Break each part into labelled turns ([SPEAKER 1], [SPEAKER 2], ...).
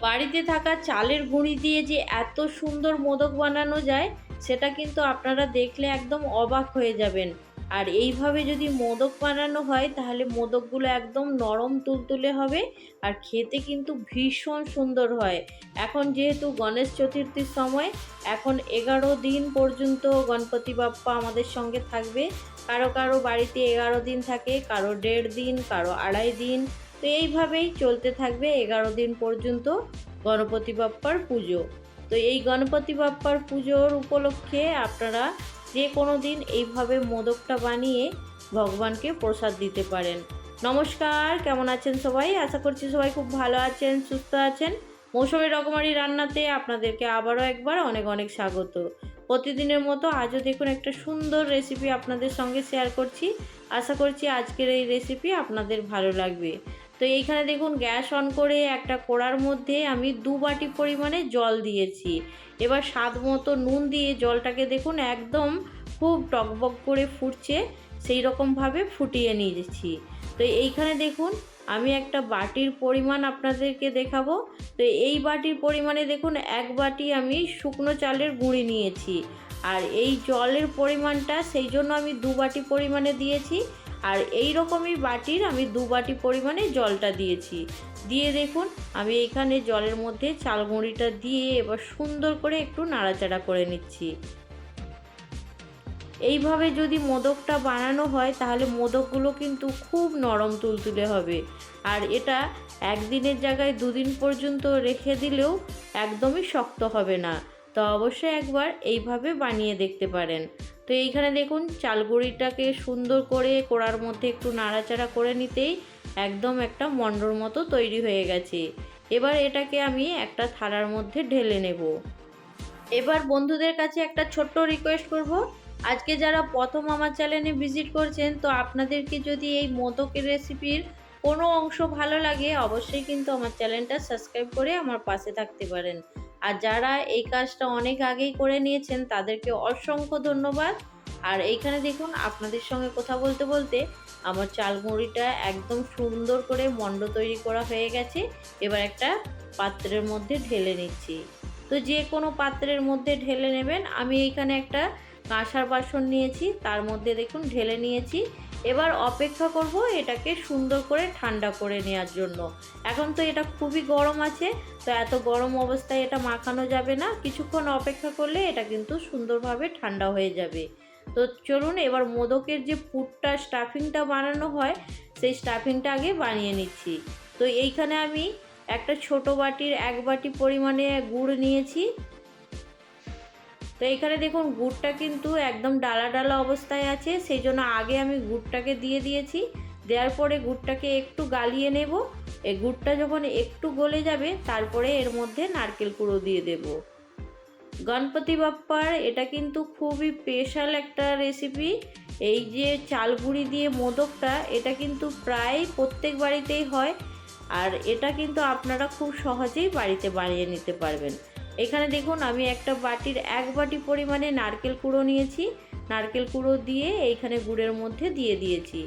[SPEAKER 1] বাড়িতে থাকা চালের গুঁড়ি দিয়ে যে এত সুন্দর মোদক বানানো যায়, সেটা কিন্তু আপনারা দেখলে একদম অবাক হয়ে যাবেন। আর এইভাবে যদি মোদক বানানো হয়, তাহলে মোদকগুলো একদম নরম তুলতুলে হবে আর খেতে কিন্তু ভীষণ সুন্দর হয়। এখন যেহেতু গণেশ চতুর্থীর সময়, এখন এগারো দিন পর্যন্ত গণপতি বাপ্পা আমাদের সঙ্গে থাকবে। কারও কারও বাড়িতে এগারো দিন থাকে, কারও দেড় দিন, কারও আড়াই দিন তো এইভাবেই চলতে থাকবে এগারো দিন পর্যন্ত গণপতি বাপ্পার পুজো। তো এই গণপতি বাপ্পার পুজোর উপলক্ষে আপনারা যে কোনো দিন এইভাবে মোদকটা বানিয়ে ভগবানকে প্রসাদ দিতে পারেন। নমস্কার, কেমন আছেন সবাই? আশা করছি সবাই খুব ভালো আছেন, সুস্থ আছেন। মৌসুমি রকমারি রান্নাতে আপনাদেরকে আবারও একবার অনেক অনেক স্বাগত। প্রতিদিনের মতো আজও দেখুন একটা সুন্দর রেসিপি আপনাদের সঙ্গে শেয়ার করছি। আশা করছি আজকের এই রেসিপি আপনাদের ভালো লাগবে। তো এইখানে দেখুন গ্যাস অন করে একটা কড়ার মধ্যে আমি দু বাটি পরিমাণে জল দিয়েছি। এবার স্বাদ মতো নুন দিয়ে জলটাকে দেখুন একদম খুব টকবক করে ফুটছে, সেই রকমভাবে ফুটিয়ে নিয়েছি। তো এইখানে দেখুন আমি একটা বাটির পরিমাণ আপনাদেরকে দেখাবো। তো এই বাটির পরিমাণে দেখুন এক বাটি আমি শুকনো চালের গুঁড়ি নিয়েছি। আর এই জলের পরিমাণটা সেই জন্য আমি দু বাটি পরিমাণে দিয়েছি। আর এই রকমই বাটির আমি দু বাটি পরিমাণে জলটা দিয়েছি। দিয়ে দেখুন, আমি এখানে জলের মধ্যে চাল গুঁড়িটা দিয়ে এবার সুন্দর করে একটু নাড়াচাড়া করে নিচ্ছি। এইভাবে যদি মোদকটা বানানো হয়, তাহলে মোদকগুলো কিন্তু খুব নরম তুলতুলে হবে। আর এটা একদিনের জায়গায় দুদিন পর্যন্ত রেখে দিলেও একদমই শক্ত হবে না। তো অবশ্যই একবার এইভাবে বানিয়ে দেখতে পারেন। তো এইখানে দেখুন, চালগুড়িটাকে সুন্দর করে কোড়ার মধ্যে একটু নাড়াচাড়া করে নিতেই একদম একটা মন্ডর মতো তৈরি হয়ে গেছে। এবার এটাকে আমি একটা থালার মধ্যে ঢেলে নেব। এবার বন্ধুদের কাছে একটা ছোট্ট রিকোয়েস্ট করব। আজকে যারা প্রথম আমার চ্যানেলে ভিজিট করছেন, তো আপনাদেরকে যদি এই মোদকের রেসিপির কোনো অংশ ভালো লাগে, অবশ্যই কিন্তু আমার চ্যানেলটা সাবস্ক্রাইব করে আমার পাশে থাকতে পারেন। আর যারা এই কাজটা অনেক আগেই করে নিয়েছেন, তাদেরকে অসংখ্য ধন্যবাদ। আর এইখানে দেখুন, আপনাদের সঙ্গে কথা বলতে বলতে আমার চালমুড়িটা একদম সুন্দর করে মণ্ড তৈরি করা হয়ে গেছে। এবার একটা পাত্রের মধ্যে ঢেলে নিচ্ছি। তো যে কোনো পাত্রের মধ্যে ঢেলে নেবেন। আমি এইখানে একটা কাঁসার বাসন নিয়েছি, তার মধ্যে দেখুন ঢেলে নিয়েছি। এবার অপেক্ষা করব এটাকে সুন্দর করে ঠান্ডা করে নেওয়ার জন্য। এখন তো এটা খুবই গরম আছে, তো এত গরম অবস্থায় এটা মাখানো যাবে না। কিছুক্ষণ অপেক্ষা করলে এটা কিন্তু সুন্দরভাবে ঠান্ডা হয়ে যাবে। তো চলুন এবার মোদকের যে পুরটা, স্টাফিংটা বানানো হয়, সেই স্টাফিংটা আগে বানিয়ে নিচ্ছি। তো এইখানে আমি একটা ছোট বাটির এক বাটি পরিমাণে গুড় নিয়েছি। তো এখানে দেখুন গুড়টা কিন্তু একদম ডালা ডালা অবস্থায় আছে, সেই জন্য আগে আমি গুড়টাকে দিয়ে দিয়েছি। দেওয়ার পরে গুড়টাকে একটু গালিয়ে নেব। এই গুড়টা যখন একটু গলে যাবে, তারপরে এর মধ্যে নারকেল কুড়ো দিয়ে দেব। গণপতি বাপ্পার এটা কিন্তু খুবই স্পেশাল একটা রেসিপি। এই যে চালগুড়ি দিয়ে মোদকটা, এটা কিন্তু প্রায় প্রত্যেক বাড়িতেই হয়। আর এটা কিন্তু আপনারা খুব সহজেই বাড়িতে বানিয়ে নিতে পারবেন। এখানে দেখুন, আমি একটা বাটির এক বাটি পরিমাণে নারকেল কুড়ো নিয়েছি। নারকেল কুড়ো দিয়ে এইখানে গুড়ের মধ্যে দিয়ে দিয়েছি।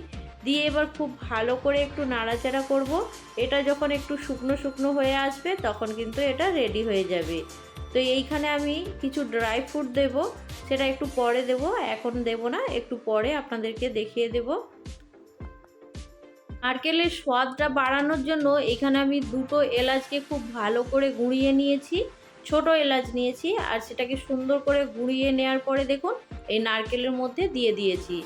[SPEAKER 1] দিয়ে এবার খুব ভালো করে একটু নাড়াচাড়া করব। এটা যখন একটু শুকনো শুকনো হয়ে আসবে, তখন কিন্তু এটা রেডি হয়ে যাবে। তো এইখানে আমি কিছু ড্রাই ফ্রুট দেব, সেটা একটু পরে দেব, এখন দেব না, একটু পরে আপনাদেরকে দেখিয়ে দেব। নারকেলের স্বাদটা বাড়ানোর জন্য এখানে আমি দুটো এলাচকে খুব ভালো করে গুঁড়িয়ে নিয়েছি। ছোট এলাচ নিয়েছি আর সেটাকে সুন্দর করে গুঁড়িয়ে নেওয়ার পরে দেখুন, এই নারকেলের মধ্যে দিয়ে দিয়েছি।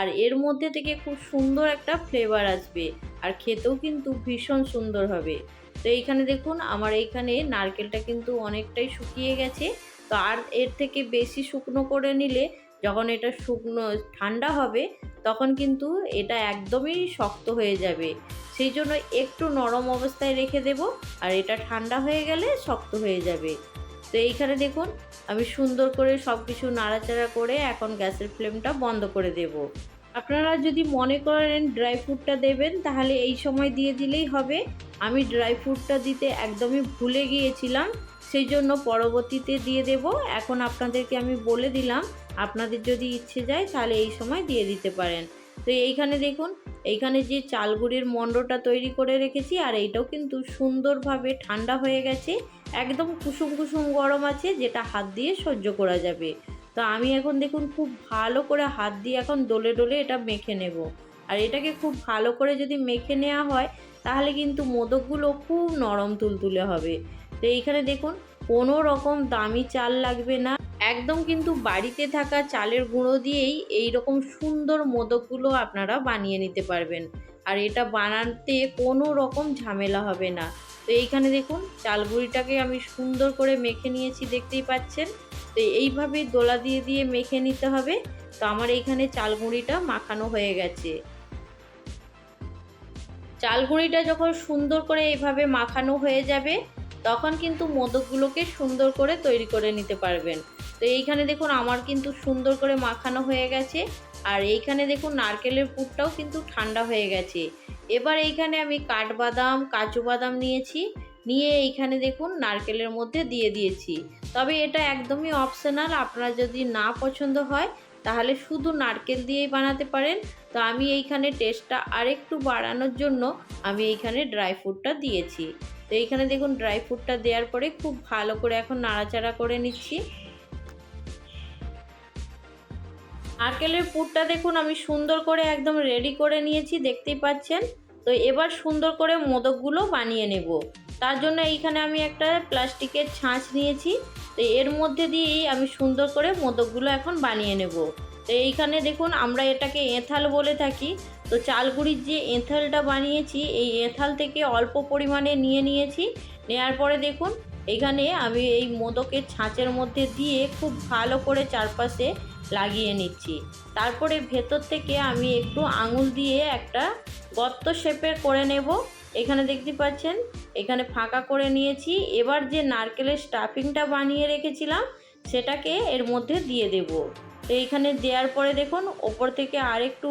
[SPEAKER 1] আর এর মধ্যে থেকে খুব সুন্দর একটা ফ্লেভার আসবে আর খেতেও কিন্তু ভীষণ সুন্দর হবে। তো এইখানে দেখুন, আমার এইখানে নারকেলটা কিন্তু অনেকটাই শুকিয়ে গেছে। তো আর এর থেকে বেশি শুকনো করে নিলে যখন এটা শুকনো, ঠান্ডা হবে, তখন কিন্তু এটা একদমই শক্ত হয়ে যাবে। সেই জন্য একটু নরম অবস্থায় রেখে দেব, আর এটা ঠান্ডা হয়ে গেলে শক্ত হয়ে যাবে। তো এইখানে দেখুন, আমি সুন্দর করে সব কিছু নাড়াচাড়া করে এখন গ্যাসের ফ্লেমটা বন্ধ করে দেব। আপনারা যদি মনে করেন ড্রাই ফ্রুটটা দেবেন, তাহলে এই সময় দিয়ে দিলেই হবে। আমি ড্রাই ফ্রুটটা দিতে একদমই ভুলে গিয়েছিলাম, সেই জন্য পরবর্তীতে দিয়ে দেব। এখন আপনাদেরকে আমি বলে দিলাম আপনাদের যদি ইচ্ছে যায় তাহলে এই সময় দিয়ে দিতে পারেন। তো এইখানে দেখুন, এইখানে যে চালগুড়ির মণ্ডটা তৈরি করে রেখেছি আর এইটাও কিন্তু সুন্দরভাবে ঠান্ডা হয়ে গেছে। একদম কুসুম কুসুম গরম আছে, যেটা হাত দিয়ে সহ্য করা যাবে। তো আমি এখন দেখুন খুব ভালো করে হাত দিয়ে এখন ডলে ডলে এটা মেখে নেব। আর এটাকে খুব ভালো করে যদি মেখে নেওয়া হয়, তাহলে কিন্তু মোদকগুলো খুব নরম তুলতুলে হবে। তো এইখানে দেখুন, কোনো রকম দামি চাল লাগবে না একদম কিন্তু বাড়িতে থাকা চালের গুঁড়ো দিয়েই এই রকম সুন্দর মোদকগুলো আপনারা বানিয়ে নিতে পারবেন। আর এটা বানাতে কোনো রকম ঝামেলা হবে না। তো এইখানে দেখুন, চালগুড়িটাকে আমি সুন্দর করে মেখে নিয়েছি, দেখতেই পাচ্ছেন? তো এইভাবে দোলা দিয়ে দিয়ে মেখে নিতে হবে। তো আমার এইখানে চালগুঁড়িটা মাখানো হয়ে গেছে। চালগুঁড়িটা যখন সুন্দর করে এইভাবে মাখানো হয়ে যাবে, তখন কিন্তু মোদকগুলোকে সুন্দর করে তৈরি করে নিতে পারবেন। তো এইখানে দেখুন আমার কিন্তু সুন্দর করে মাখানো হয়ে গেছে। আর এইখানে দেখুন নারকেলের পুরটাও কিন্তু ঠান্ডা হয়ে গেছে। এবার এইখানে আমি কাঠবাদাম কাজু বাদাম নিয়েছি। নিয়ে এইখানে দেখুন নারকেলের মধ্যে দিয়ে দিয়েছি। তবে এটা একদমই অপশনাল আপনার যদি না পছন্দ হয়, তাহলে শুধু নারকেল দিয়েই বানাতে পারেন। তো আমি এইখানে টেস্টটা আরেকটু বাড়ানোর জন্য আমি এইখানে ড্রাই ফ্রুটটা দিয়েছি। তো এইখানে দেখুন ড্রাই ফ্রুটটা দেওয়ার পরে খুব ভালো করে এখন নাড়াচাড়া করে নিচ্ছি। নারকেলের পুরটা দেখুন, আমি সুন্দর করে একদম রেডি করে নিয়েছি, দেখতেই পাচ্ছেন। তো এবার সুন্দর করে মোদকগুলো বানিয়ে নেব। তার জন্য এইখানে আমি একটা প্লাস্টিকের ছাঁচ নিয়েছি। তো এর মধ্যে দিয়েই আমি সুন্দর করে মোদকগুলো এখন বানিয়ে নেব। তো এইখানে দেখুন, আমরা এটাকে এঁথাল বলে থাকি। তো চালগুড়ির যে এঁথালটা বানিয়েছি, এই এঁথাল থেকে অল্প পরিমাণে নিয়ে নিয়েছি। নেওয়ার পরে দেখুন, এখানে আমি এই মোদকের ছাঁচের মধ্যে দিয়ে খুব ভালো করে চারপাশে লাগিয়ে নিচ্ছি। তারপরে ভেতর থেকে আমি একটু আঙুল দিয়ে একটা গর্ত শেপের করে নেব। এখানে দেখতে পাচ্ছেন, এখানে ফাঁকা করে নিয়েছি। এবার যে নারকেলের স্টাফিংটা বানিয়ে রেখেছিলাম, সেটাকে এর মধ্যে দিয়ে দেব। তো এইখানে দেওয়ার পরে দেখুন, ওপর থেকে আরেকটু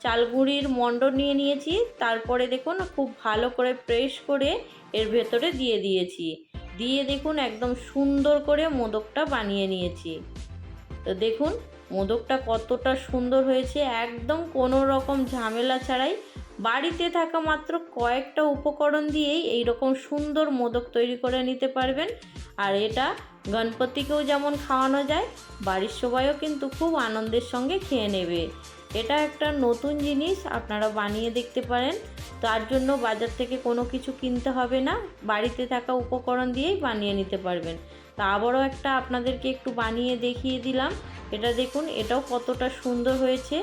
[SPEAKER 1] চালগুড়ির মণ্ড নিয়ে নিয়েছি। তারপরে দেখুন, খুব ভালো করে প্রেস করে এর ভেতরে দিয়ে দিয়েছি। দিয়ে দেখুন, একদম সুন্দর করে মোদকটা বানিয়ে নিয়েছি। তো দেখুন, মোদকটা কতটা সুন্দর হয়েছে। একদম কোনো রকম ঝামেলা ছাড়াই বাড়িতে থাকা মাত্র কয়েকটা উপকরণ দিয়েই এই রকম সুন্দর মোদক তৈরি করে নিতে পারবেন। আর এটা গণপতিকেও যেমন খাওয়ানো যায়, বাড়ির সবাইও কিন্তু খুব আনন্দের সঙ্গে খেয়ে নেবে। এটা একটা নতুন জিনিস, আপনারা বানিয়ে দেখতে পারেন। তার জন্য বাজার থেকে কোনো কিছু কিনতে হবে না, বাড়িতে থাকা উপকরণ দিয়েই বানিয়ে নিতে পারবেন। তা আবারও একটা আপনাদেরকে একটু বানিয়ে দেখিয়ে দিলাম। এটা দেখুন, এটাও কতটা সুন্দর হয়েছে।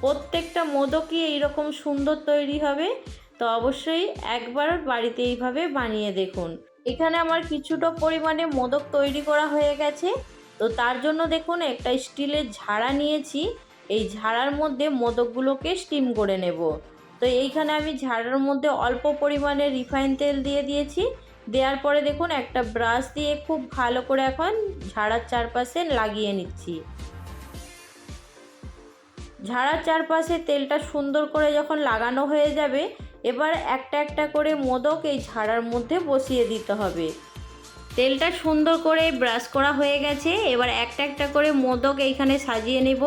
[SPEAKER 1] প্রত্যেকটা মোদকই এইরকম সুন্দর তৈরি হবে, তো অবশ্যই একবার বাড়িতে এইভাবে বানিয়ে দেখুন। এখানে আমার কিছুটা পরিমাণে মোদক তৈরি করা হয়ে গেছে। তো তার জন্য দেখুন, একটা স্টিলের ঝাড়া নিয়েছি। এই ঝাড়ার মধ্যে মোদকগুলোকে স্টিম করে নেব। তো এইখানে আমি ঝাড়ার মধ্যে অল্প পরিমাণে রিফাইন তেল দিয়ে দিয়েছি। দেওয়ার পরে দেখুন, একটা ব্রাশ দিয়ে খুব ভালো করে এখন ঝাড়ার চারপাশে লাগিয়ে নিচ্ছি। ঝাড়ার চারপাশে তেলটা সুন্দর করে যখন লাগানো হয়ে যাবে, এবার একটা একটা করে মোদক এই ঝাড়ার মধ্যে বসিয়ে দিতে হবে। তেলটা সুন্দর করে ব্রাশ করা হয়ে গেছে, এবার একটা একটা করে মোদক এইখানে সাজিয়ে নেব।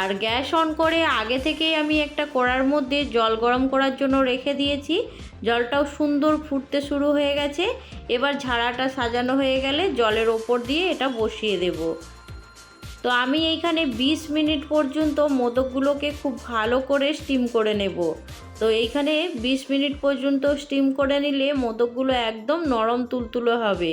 [SPEAKER 1] আর গ্যাস অন করে আগে থেকেই আমি একটা কড়ার মধ্যে জল গরম করার জন্য রেখে দিয়েছি। জলটাও সুন্দর ফুটতে শুরু হয়ে গেছে। এবার ঝাড়াটা সাজানো হয়ে গেলে জলের ওপর দিয়ে এটা বসিয়ে দেব। তো আমি এইখানে 20 মিনিট পর্যন্ত মোদকগুলোকে খুব ভালো করে স্টিম করে নেব। তো এইখানে 20 মিনিট পর্যন্ত স্টিম করে নিলে মোদকগুলো একদম নরম তুলতুলে হবে।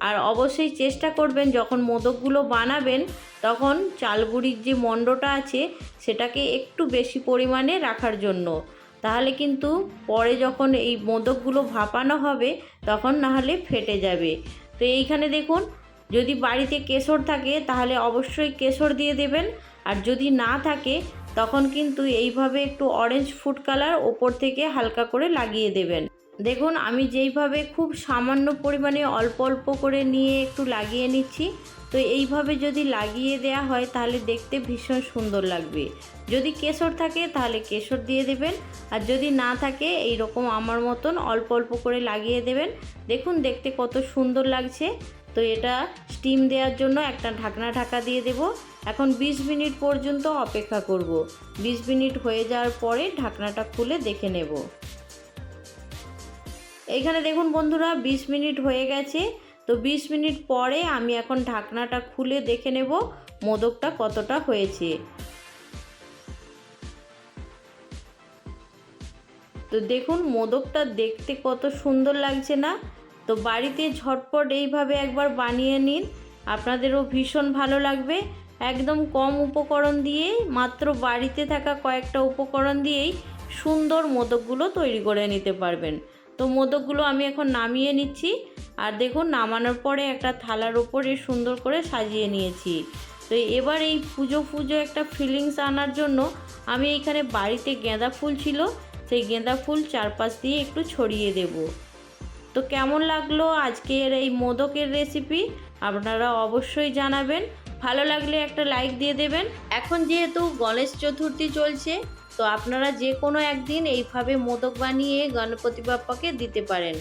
[SPEAKER 1] আর অবশ্যই চেষ্টা করবেন যখন মোদকগুলো বানাবেন, তখন চালগুড়ির যে মণ্ডটা আছে, সেটাকে একটু বেশি পরিমাণে রাখার জন্য। তাহলে কিন্তু পরে যখন এই মোদকগুলো ভাপানো হবে, তখন নাহলে ফেটে যাবে। তো এইখানে দেখুন, যদি বাড়িতে কেশর থাকে, তাহলে অবশ্যই কেশর দিয়ে দেবেন। আর যদি না থাকে, তখন কিন্তু এইভাবে একটু অরেঞ্জ ফুড কালার ওপর থেকে হালকা করে লাগিয়ে দেবেন। দেখুন, আমি যেইভাবে খুব সামান্য পরিমাণে অল্প অল্প করে নিয়ে একটু লাগিয়ে নিচ্ছি, তো এইভাবে যদি লাগিয়ে দেয়া হয়, তাহলে দেখতে ভীষণ সুন্দর লাগবে। যদি কেশর থাকে, তাহলে কেশর দিয়ে দেবেন, আর যদি না থাকে এই রকম আমার মতন অল্প অল্প করে লাগিয়ে দেবেন। দেখুন, দেখতে কত সুন্দর লাগছে। তো এটা স্টিম দেওয়ার জন্য একটা ঢাকনা ঢাকা দিয়ে দেব। এখন 20 মিনিট পর্যন্ত অপেক্ষা করব। 20 মিনিট হয়ে যাওয়ার পরে ঢাকনাটা খুলে দেখে নেব। এইখানে দেখুন বন্ধুরা 20 মিনিট হয়ে গেছে। তো 20 মিনিট পরে আমি এখন ঢাকনাটা খুলে দেখে নেব মোদকটা কতটা হয়েছে। তো দেখুন মোদকটা দেখতে কত সুন্দর লাগছে না? তো বাড়িতে ঝটপট এইভাবে একবার বানিয়ে নিন। আপনাদেরও ভীষণ ভালো লাগবে। একদম কম উপকরণ দিয়ে, মাত্র বাড়িতে থাকা কয়েকটা উপকরণ দিয়েই সুন্দর মোদকগুলো তৈরি করে নিতে পারবেন। তো মোদকগুলো আমি এখন নামিয়ে নিচ্ছি। আর দেখুন, নামানোর পরে একটা থালার ওপরে সুন্দর করে সাজিয়ে নিয়েছি। তো এবার এই পুজো পুজো একটা ফিলিংস আনার জন্য আমি এইখানে বাড়িতে গেঁদা ফুল ছিল, সেই গেঁদা ফুল চারপাশ দিয়ে একটু ছড়িয়ে দেব। তো কেমন লাগল আজকের এই মোদকের রেসিপি? আপনারা অবশ্যই জানাবেন। ভালো লাগলে একটা লাইক দিয়ে দেবেন। এখন যেহেতু গণেশ চতুর্থী চলছে তো আপনারা যে কোনো একদিন এইভাবে মোদক বানিয়ে গণপতি বাপ্পাকে দিতে পারেন।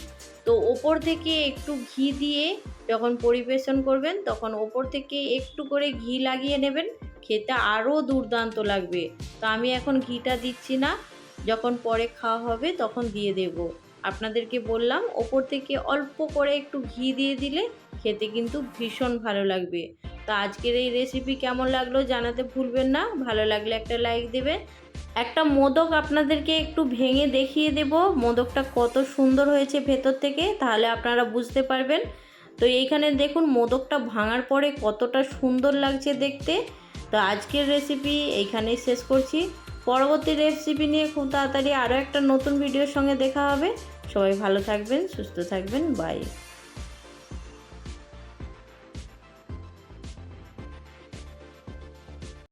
[SPEAKER 1] তো ওপর থেকে একটু ঘি দিয়ে যখন পরিবেশন করবেন, তখন ওপর থেকে একটু করে ঘি লাগিয়ে নেবেন। খেতে আরও দুর্দান্ত লাগবে। তো আমি এখন ঘিটা দিচ্ছি না। যখন পরে খাওয়া হবে তখন দিয়ে দেব। আপনাদেরকে বললাম, ওপর থেকে অল্প করে একটু ঘি দিয়ে দিলে খেতে কিন্তু ভীষণ ভালো লাগবে। তো আজকের এই রেসিপি কেমন লাগল জানাতে ভুলবেন না, ভালো লাগলে একটা লাইক দেবে একটা মোদক আপনাদেরকে একটু ভেঙে দেখিয়ে দেব, মোদকটা কত সুন্দর হয়েছে ভেতর থেকে, তাহলে আপনারা বুঝতে পারবেন। তো এইখানে দেখুন মোদকটা ভাঙার পরে কতটা সুন্দর লাগছে দেখতে। তো আজকের রেসিপি এইখানেই শেষ করছি। পরবর্তী রেসিপি নিয়ে খুব তাড়াতাড়ি আরও একটা নতুন ভিডিওর সঙ্গে দেখা হবে। সবাই ভালো থাকবেন, সুস্থ থাকবেন বাই